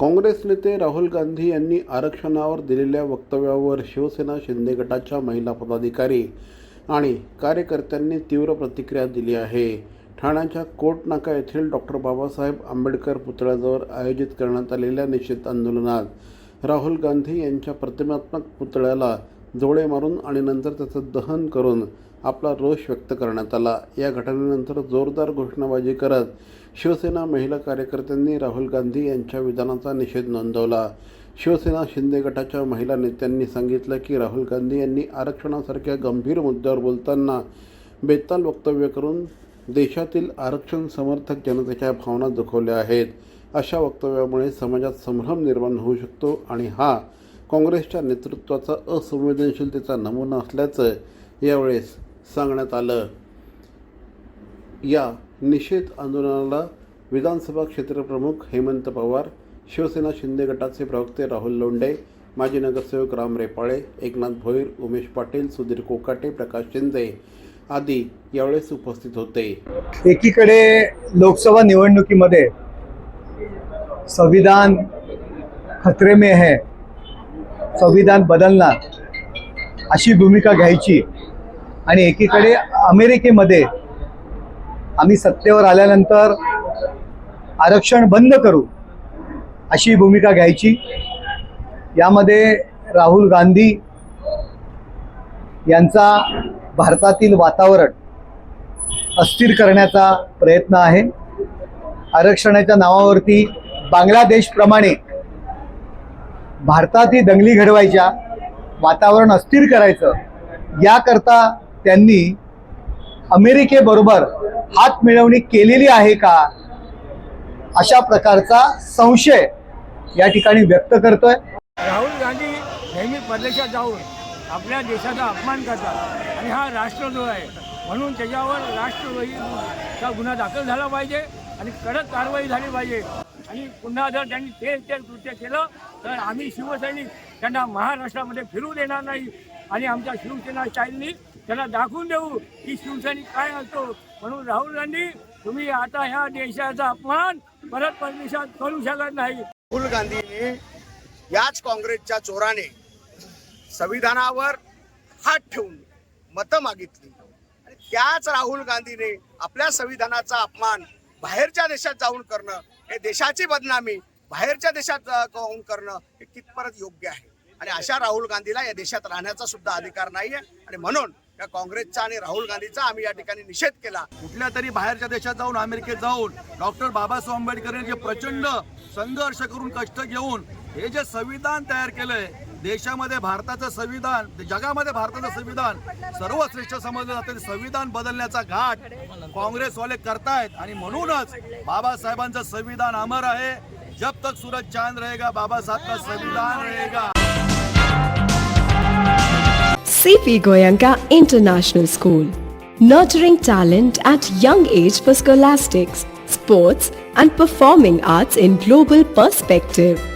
काँग्रेस नेते राहुल गांधी यांनी आरक्षणावर दिलेल्या वक्तव्यावर शिवसेना शिंदे गटाच्या महिला पदाधिकारी आणि कार्यकर्त्यांनी तीव्र प्रतिक्रिया दिली आहे. ठाण्याच्या कोटनाका येथील डॉक्टर बाबासाहेब आंबेडकर पुतळ्याजवळ आयोजित करण्यात आलेल्या निषेध आंदोलनात राहुल गांधी यांच्या प्रतिमात्मक पुतळ्याला जोडे मारून आणि नंतर त्याचं दहन करून आपला रोष व्यक्त करण्यात आला. या घटनेनंतर जोरदार घोषणाबाजी करत शिवसेना महिला कार्यकर्त्यांनी राहुल गांधी यांच्या विधानाचा निषेध नोंदवला. शिवसेना शिंदे गटाच्या महिला नेत्यांनी सांगितलं की राहुल गांधी यांनी आरक्षणासारख्या गंभीर मुद्द्यावर बोलताना बेताल वक्तव्य करून देशातील आरक्षण समर्थक जनतेच्या भावना दुखवल्या आहेत. अशा वक्तव्यामुळे समाजात संभ्रम निर्माण होऊ शकतो आणि हा काँग्रेसच्या नेतृत्वाचा असंवेदनशीलतेचा नमुना असल्याचं यावेळेस सांगण्यात आलं. या निषेध आंदोलनाला विधानसभा क्षेत्रप्रमुख हेमंत पवार शिवसेना शिंदे गटाचे प्रवक्ते राहुल लोंढे माजी नगरसेवक राम रेपाळे एकनाथ भोईर उमेश पाटील सुधीर कोकाटे प्रकाश शिंदे आदी यावेळेस उपस्थित होते. एकीकडे लोकसभा निवडणुकीमध्ये संविधान खतरे में है संविधान बदलणार अशी भूमिका घ्यायची. आणि एकीकडे अमेरिकेमध्ये आम्ही सत्तेवर आल्यानंतर आरक्षण बंद करू अशी भूमिका घ्यायची. यामध्ये राहुल गांधी यांचा भारतातील वातावरण अस्थिर करण्याचा प्रयत्न आहे. आरक्षणाच्या नावावरती बांगलादेशप्रमाणे भारतातही दंगली घडवायच्या वातावरण अस्थिर करायचं याकरता त्यांनी अमेरिकेबरोबर हात मिळवणी केलेली आहे का अशा प्रकारचा संशय या ठिकाणी व्यक्त करतोय. राहुल गांधी नेहमी परदेशात जाऊन आपल्या देशाचा अपमान करतात आणि हा राष्ट्रद्रोह आहे. म्हणून त्याच्यावर राष्ट्रद्रोहीचा गुन्हा दाखल झाला पाहिजे आणि कडक कारवाई झाली पाहिजे. आणि पुन्हा जर त्यांनी तेच ते कृत्य केलं तर आम्ही शिवसैनिक त्यांना महाराष्ट्रामध्ये फिरू देणार नाही. आणि आमच्या शिवसेना स्टाईलनी त्यांना दाखवून देऊ की शिवसैनिक काय असतो. म्हणून राहुल गांधी तुम्ही आता ह्या देशाचा अपमान परत परदेशात करू शकत नाही. राहुल गांधीने याच काँग्रेसच्या चोराने संविधानावर हात ठेवून मतं मागितली. आणि त्याच राहुल गांधीने आपल्या संविधानाचा अपमान बाहेरच्या देशात जाऊन करणं हे देशाची बदनामी बाहेरच्या देशात जाऊन करणं हे कितपत योग्य आहे? आणि अशा राहुल गांधीला या देशात राहण्याचा सुद्धा अधिकार आहे आणि म्हणून या काँग्रेसचा आणि राहुल गांधीचा आम्ही या ठिकाणी निषेध केला. कुठल्या तरी बाहेरच्या देशात जाऊन अमेरिकेत जाऊन डॉक्टर बाबासाहेब आंबेडकर यांनी जे प्रचंड संघर्ष करून कष्ट घेऊन हे जे संविधान तयार केलंय देशामध्ये भारताचं संविधान जगामध्ये भारताचं संविधान सर्वश्रेष्ठ समजलं जातं. ते संविधान बदलण्याचा घाट काँग्रेसवाले करतायत. आणि म्हणूनच बाबासाहेबांचं संविधान अमर आहे. जब तक सूरज चांद रहेगा बाबासाहेबचं संविधान रहेगा. CP Goenka international school nurturing talent at young age for scholastics sports and performing arts in global perspective